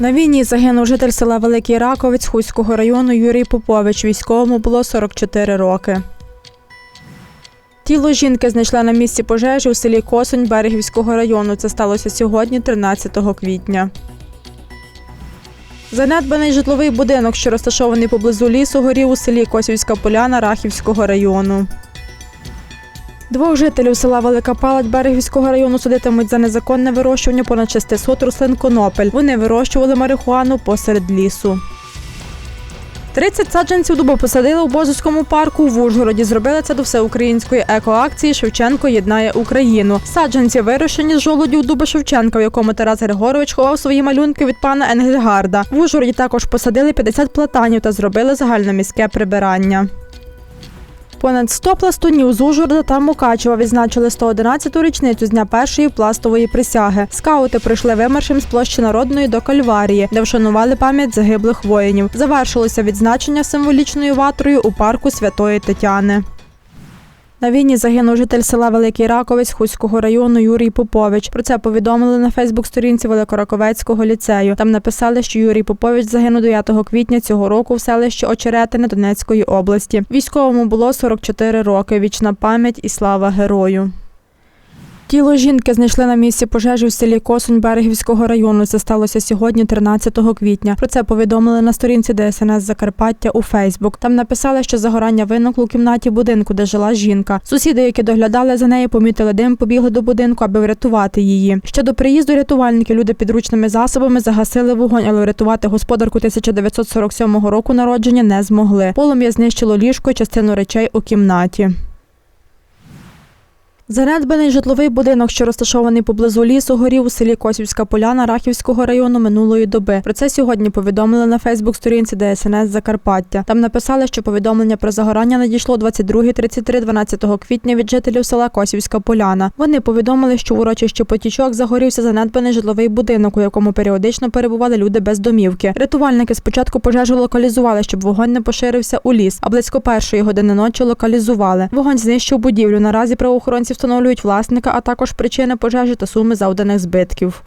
На війні загинув житель села Великий Раковець Хуського району Юрій Попович. Військовому було 44 роки. Тіло жінки знайшли на місці пожежі у селі Косонь Берегівського району. Це сталося сьогодні, 13 квітня. Занедбаний житловий будинок, що розташований поблизу лісу, горів у селі Косівська Поляна Рахівського району. Двох жителів села Велика Палать Берегівського району судитимуть за незаконне вирощування понад 600 рослин конопель. Вони вирощували марихуану посеред лісу. 30 саджанців дуба посадили у Бозовському парку в Ужгороді. Зробили це до всеукраїнської екоакції Шевченко єднає Україну. Саджанці вирощені з жолудів дуба Шевченка, в якому Тарас Григорович ховав свої малюнки від пана Енгельгарда. В Ужгороді також посадили 50 платанів та зробили загальноміське прибирання. Понад 100 пластунів з Ужгорода та Мукачева відзначили 111-ту річницю з дня першої пластової присяги. Скаути прийшли вимаршем з площі Народної до Кальварії, де вшанували пам'ять загиблих воїнів. Завершилося відзначення символічною ватрою у парку Святої Тетяни. На війні загинув житель села Великий Раковець Хуського району Юрій Попович. Про це повідомили на Фейсбук-сторінці Великораковецького ліцею. Там написали, що Юрій Попович загинув 9 квітня цього року в селищі Очеретине Донецької області. Військовому було 44 роки. Вічна пам'ять і слава герою. Тіло жінки знайшли на місці пожежі в селі Косунь Берегівського району. Це сталося сьогодні, 13 квітня. Про це повідомили на сторінці ДСНС Закарпаття у Фейсбук. Там написали, що загорання виникло у кімнаті будинку, де жила жінка. Сусіди, які доглядали за нею, помітили дим, побігли до будинку, аби врятувати її. Ще до приїзду рятувальники люди підручними засобами загасили вогонь, але врятувати господарку 1947 року народження не змогли. Полум'я знищило ліжко, і частину речей у кімнаті. Занедбаний житловий будинок, що розташований поблизу лісу, горів у селі Косівська Поляна Рахівського району минулої доби. Про це сьогодні повідомили на Фейсбук-сторінці ДСНС Закарпаття. Там написали, що повідомлення про загорання надійшло 22.33 12 квітня від жителів села Косівська Поляна. Вони повідомили, що в урочищі Потічок загорівся занедбаний житловий будинок, у якому періодично перебували люди без домівки. Рятувальники спочатку пожежу локалізували, щоб вогонь не поширився у ліс, а близько першої години ночі локалізували. Вогонь знищив будівлю. Наразі правоохоронці встановлюють власника, а також причини пожежі та суми завданих збитків.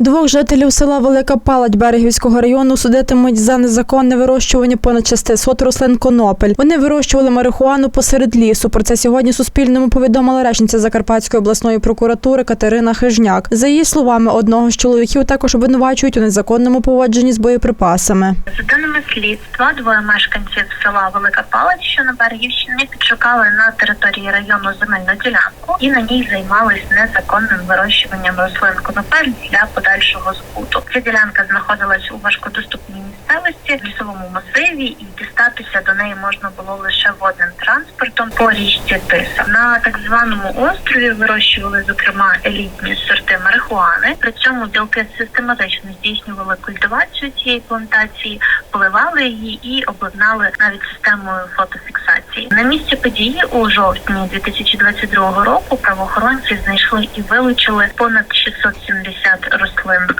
Двох жителів села Велика Палать Берегівського району судитимуть за незаконне вирощування понад 600 рослин конопель. Вони вирощували марихуану посеред лісу. Про це сьогодні Суспільному повідомила речниця Закарпатської обласної прокуратури Катерина Хижняк. За її словами, одного з чоловіків також обвинувачують у незаконному поводженні з боєприпасами. За даними слідства, двоє мешканців села Велика Палець, що на Берегівщині, підшукали на території району земельну ділянку і на ній займались незаконним вирощуванням рослин конопель для подальшого збуту. Ця ділянка знаходилась у важкодоступній місцевості в лісовому масиві, і дістатися до неї можна було лише водним транспортом по річці Тиса. На так званому острові вирощували зокрема елітні сорти марихуани. При цьому ділки систематично здійснювали культивацію цієї плантації, поливали її і обладнали навіть системою фотофіксації. На місці події у жовтні 2022 року правоохоронці знайшли і вилучили понад 670 рослин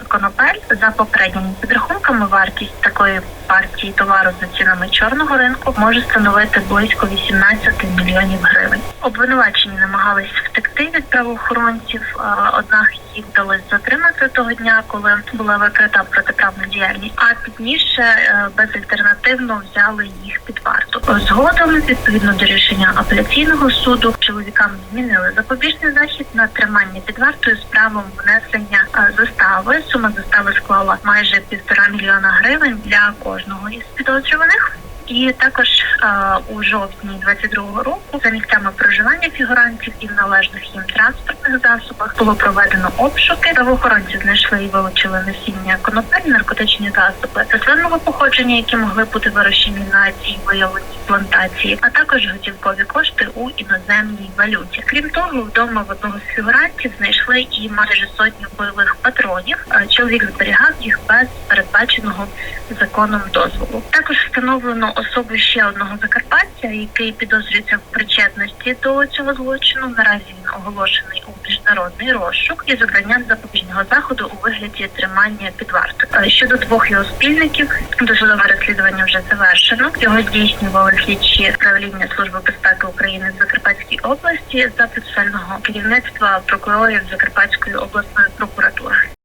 конопель. За попередніми підрахунками, вартість такої партії товару за цінами чорного ринку може становити близько 18 мільйонів гривень. Обвинувачені намагались втекти від правоохоронців, однак їх вдалося затримати того дня, коли була викрита протиправна діяльність. А пізніше е, безальтернативно взяли їх під варту. Згодом, відповідно до рішення апеляційного суду, чоловікам змінили запобіжний захід на тримання під вартою з правом внесення е, застави. Сума застави склала майже півтора мільйона гривень для кожного із підозрюваних. І також е, у жовтні 22-го року за місцями проживання фігурантів і в належних їм транспортних засобах було проведено обшуки. Правоохоронці знайшли і вилучили насіння конопель, наркотичні засоби рослинного походження, які могли бути вирощені на цій виявленій плантації, а також готівкові кошти у іноземній валюті. Крім того, вдома в одного з фігурантів знайшли і майже сотню бойових патронів. Чоловік зберігав їх без передбаченого законом дозволу. Також встановлено особу ще одного закарпатця, який підозрюється в причетності до цього злочину. Наразі він оголошений у міжнародний розшук і завдання запобіжного заходу у вигляді тримання під вартою. Е, Щодо двох його спільників, досудове розслідування вже завершено. Його здійснювали слідчі правління служби безпеки України в Закарпатській області за процесуального керівництва прокурорів Закарпатської обласної прокуратури.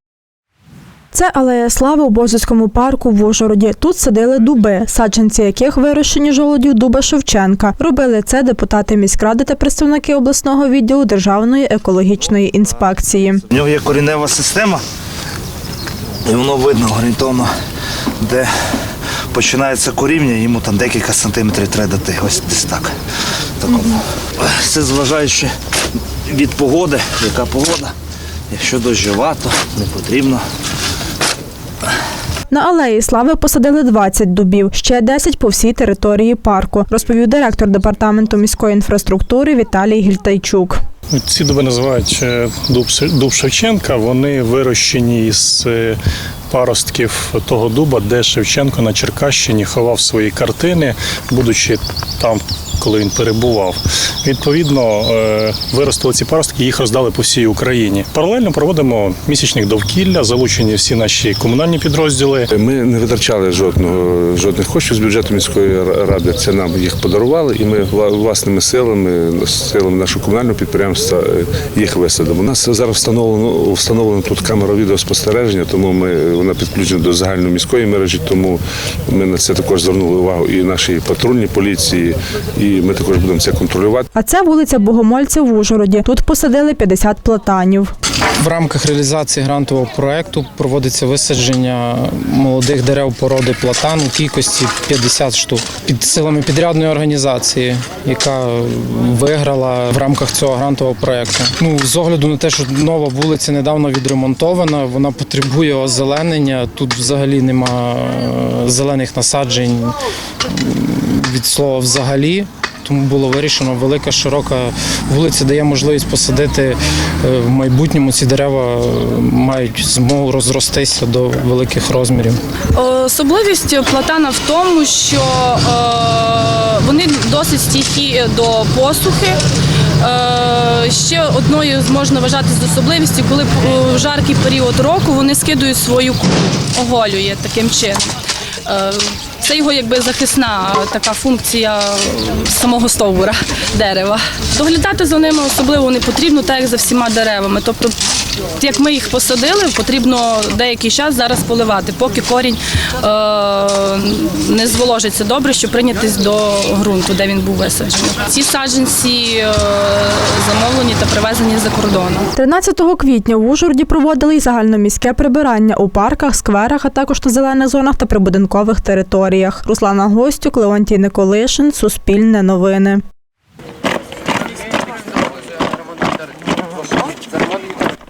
Це алея слави у Бозівському парку в Ужгороді. Тут садили дуби, саджанці яких вирощені жолудів дуба Шевченка. Робили це депутати міськради та представники обласного відділу Державної екологічної інспекції. У нього є корінева система, і воно видно орієнтовно, де починається коріння, йому там декілька сантиметрів треба дати. Ось десь так. Такому. Це зважаючи від погоди, яка погода. Якщо дощовато, не потрібно. На алеї слави посадили 20 дубів, ще 10 по всій території парку, розповів директор департаменту міської інфраструктури Віталій Гільтайчук. Ці дуби називають е, дуб, Ше- Шевченка. Вони вирощені із е, паростків того дуба, де Шевченко на Черкащині ховав свої картини, будучи там, коли він перебував. Відповідно, е, виростили ці паростки, їх роздали по всій Україні. Паралельно проводимо місячник довкілля, залучені всі наші комунальні підрозділи. Ми не витрачали жодного жодних коштів з бюджету міської ради. Це нам їх подарували, і ми власними силами, силами нашого комунального підприємства е, їх висадимо. У нас зараз встановлено встановлено тут камера відеоспостереження, тому ми вона підключена до загальної міської мережі. Тому ми на це також звернули увагу і нашій патрульній поліції, і ми також будемо це контролювати. А це вулиця Богомольця в Ужгороді. Тут посадили 50 платанів. В рамках реалізації грантового проекту проводиться висадження молодих дерев породи платан у кількості 50 штук під силами підрядної організації, яка виграла в рамках цього грантового проекту. Ну з огляду на те, що нова вулиця недавно відремонтована, вона потребує озеленення. Тут взагалі нема е, зелених насаджень від слова взагалі. Тому було вирішено, велика широка вулиця дає можливість посадити е, в майбутньому ці дерева е, мають змогу розростися до великих розмірів. Особливість платана в тому, що е, вони досить стійкі до посухи. Ще одною можна вважати з особливістю, коли в жаркий період року вони скидують свою кулю, оголює таким чином. Це його якби захисна така функція самого стовбура дерева. Доглядати за ними особливо не потрібно, так як за всіма деревами. Тобто, як ми їх посадили, потрібно деякий час зараз поливати, поки корінь е, не зволожиться добре, щоб прийнятись до ґрунту, де він був висаджений. Ці саджанці е, замовлені та привезені за кордону. 13 квітня в Ужгороді проводили й загальноміське прибирання у парках, скверах, а також та зелених зонах та прибудинкових територіях. Руслана Гостюк, Леонтій Николишин, Суспільне новини.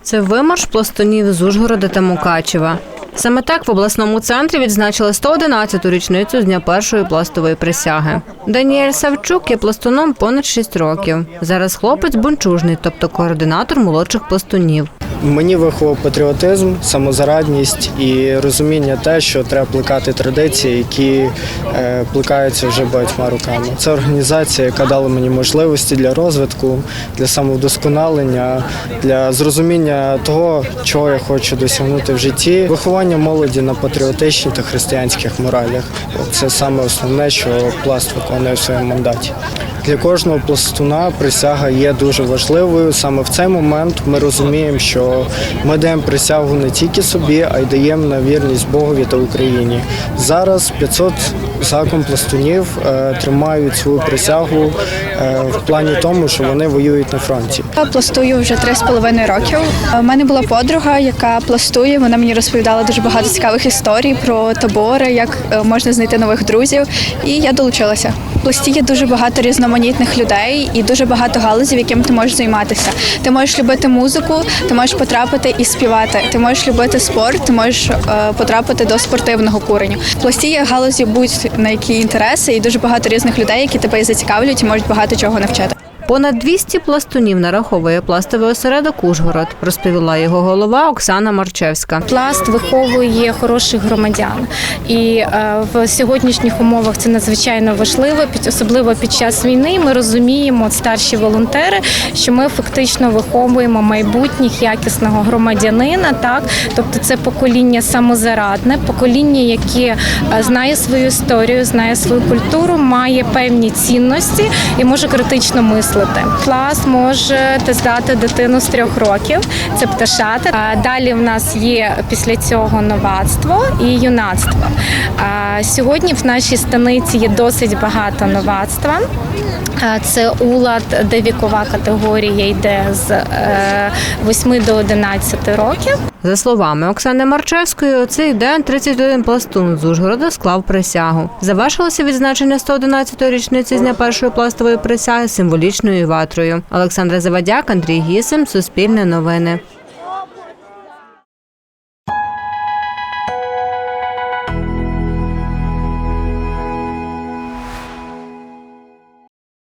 Це вимарш пластунів з Ужгорода та Мукачева. Саме так в обласному центрі відзначили 111-ту річницю з дня першої пластової присяги. Даніель Савчук є пластуном понад 6 років. Зараз хлопець бунчужний, тобто координатор молодших пластунів. Мені виховав патріотизм, самозарадність і розуміння те, що треба плекати традиції, які е, плекаються вже багатьма роками. Це організація, яка дала мені можливості для розвитку, для самовдосконалення, для зрозуміння того, чого я хочу досягнути в житті. Виховання молоді на патріотичній та християнських моралях. Це саме основне, що пласт виконує в своєму мандаті. Для кожного пластуна присяга є дуже важливою. Саме в цей момент ми розуміємо, що ми даємо присягу не тільки собі, а й даємо на вірність Богові та Україні. Зараз 500 закон пластунів е, тримають свою присягу е, в плані тому, що вони воюють на фронті. Я пластую вже три з половиною років. У мене була подруга, яка пластує. Вона мені розповідала дуже багато цікавих історій про табори, як е, можна знайти нових друзів. І я долучилася. Пласті є дуже багато різноманітних людей і дуже багато галузів, яким ти можеш займатися. Ти можеш любити музику, ти можеш потрапити і співати. Ти можеш любити спорт, ти можеш е, потрапити до спортивного куреню. В пласті є галузі будь-на які інтереси, і дуже багато різних людей, які тебе і зацікавлюють і можуть багато чого навчити. Понад 200 пластунів нараховує пластовий осередок Ужгород, розповіла його голова Оксана Марчевська. Пласт виховує хороших громадян, і е, в сьогоднішніх умовах це надзвичайно важливо. Особливо під час війни ми розуміємо, старші волонтери, що ми фактично виховуємо майбутніх якісного громадянина. Так, тобто це покоління самозарадне, покоління, яке е, знає свою історію, знає свою культуру, має певні цінності і може критично мислити. Мислити. Клас може здати дитину з трьох років. Це пташати. А Далі в нас є після цього новацтво і юнацтво. Сьогодні в нашій станиці є досить багато новацтва. Це улад, де вікова категорія йде з е, 8 до 11 років. За словами Оксани Марчевської, у цей день 31 пластун з Ужгорода склав присягу. Завершилося відзначення 111-ї річниці з дня першої пластової присяги символічною ватрою. Олександра Завадяк, Андрій Гісим, Суспільне новини.